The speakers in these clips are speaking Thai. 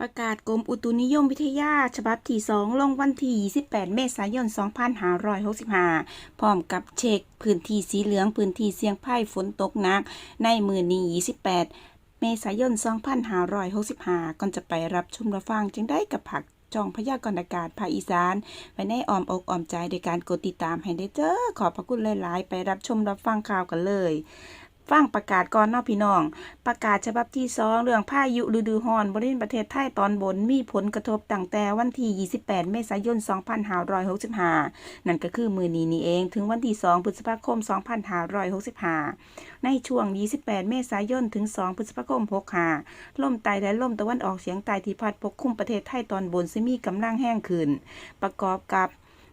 ประกาศกรมอุตุนิยมวิทยา ฉบับที่ 2 ลงวันที่ 28 เมษายน 2565 พร้อมกับเช็ค พื้นที่สีเหลือง พื้นที่เสี่ยงภัยฝนตกหนัก ในมือนี้ 28 เมษายน 2565 ก่อนจะไปรับชมรับฟังจึงได้กับผักจองพยากรณ์อากาศภาคอีสานไว้ในอ้อมอกอ้อมใจโดยการกดติดตามให้ได้เจอ ขอบพระคุณหลาย ๆ ไปรับชมรับฟังข่าวกันเลย ฟังประกาศก่อนเนาะพี่น้อง ประกาศฉบับที่2เรื่องพายุฤดูร้อนบริเวณประเทศไทยตอนบนมีผลกระทบตั้งแต่วันที่ 28 เมษายน 2565 นั่นก็คือมือนี้นี่เอง ถึงวันที่ 2 พฤษภาคม 2565 ในช่วง 28 เมษายน ถึง 2 พฤษภาคม 65ลมใต้และลมตะวันออกเฉียงใต้ที่พัดปกคลุมประเทศไทยตอนบนจะมีกำลังแห้งขึ้น ประกอบกับ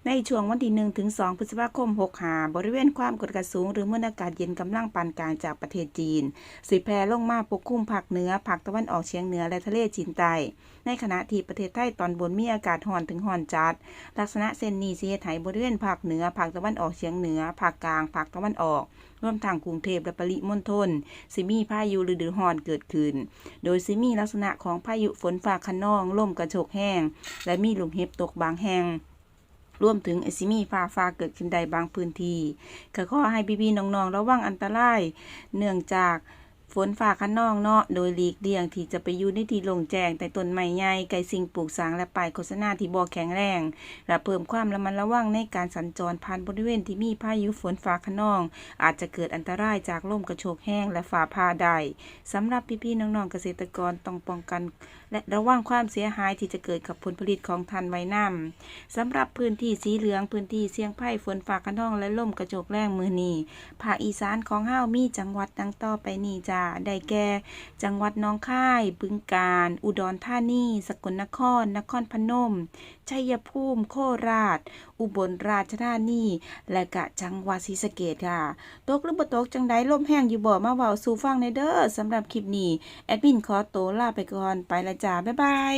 ในช่วงวันที่ 1 ถึง 2 พฤษภาคม 65 บริเวณความกดอากาศสูง หรือมวลอากาศเย็นกำลังปานกลางจากประเทศจีน สิแผ่ลงมาปกคลุมภาคเหนือภาคตะวันออกเฉียงเหนือและทะเลจีนใต้ ในขณะที่ประเทศไทยตอนบนมีอากาศร้อนถึงร้อนจัด ลักษณะเส้นนี้สิเฮ็ดให้บริเวณภาคเหนือภาคตะวันออกเฉียงเหนือภาคกลางภาคตะวันออกรวมทั้งกรุงเทพและปริมณฑลสิมีพายุฤดูร้อนเกิดขึ้น โดยสิมีลักษณะของพายุฝนฟ้าคะนองลมกระโชกแห้ง และมีลูกเห็บตกบางแห่ง รวมถึงไอซิมีฟ้าฟ้าเกิดขึ้นใดบางพื้นที่ก็ขอให้พี่ๆน้องๆระวังอันตราย เนื่องจาก ฝนฟ้าคะนองเนาะโดยหลีกเลี่ยงที่จะไปอยู่ในที่โล่งแจ้งแต่ต้นไม้ใหญ่ไกลสิ่งปลูกสร้างและป้ายโฆษณาที่บ่แข็งแรง และเพิ่มความระมัดระวังในการสัญจรผ่านบริเวณที่มีพายุฝนฟ้าคะนอง อาจจะเกิดอันตรายจากลมกระโชกแห้งและฟ้าผ่าได้สำหรับพี่ๆน้องๆเกษตรกรต้องป้องกัน และระวังความเสียหายที่จะเกิดกับผลผลิตของท่านไว้นำสำหรับพื้นที่สีเหลืองพื้นที่เสี่ยงภัยฝนฟ้าคะนอง และลมกระโจกแรงมือนี้ภาคอีสานของเฮามีจังหวัดดังต่อไปนี้จ้าได้แก่ จังหวัดน้องคาย บึงการ อุดรธานี สกลนคร นครพนม ชัยภูมิ โคราช อุบลราชธานี และกะจังหวัดศรีสะเกดค่ะ ตกหรือบ่ตกจังไดลมแห้งอยู่บ่มาเว้าสู่ฟังในเด้อสำหรับคลิปนี้ แอดมินขอตัวลาไปก่อน ไปละจ้า บ๊ายบาย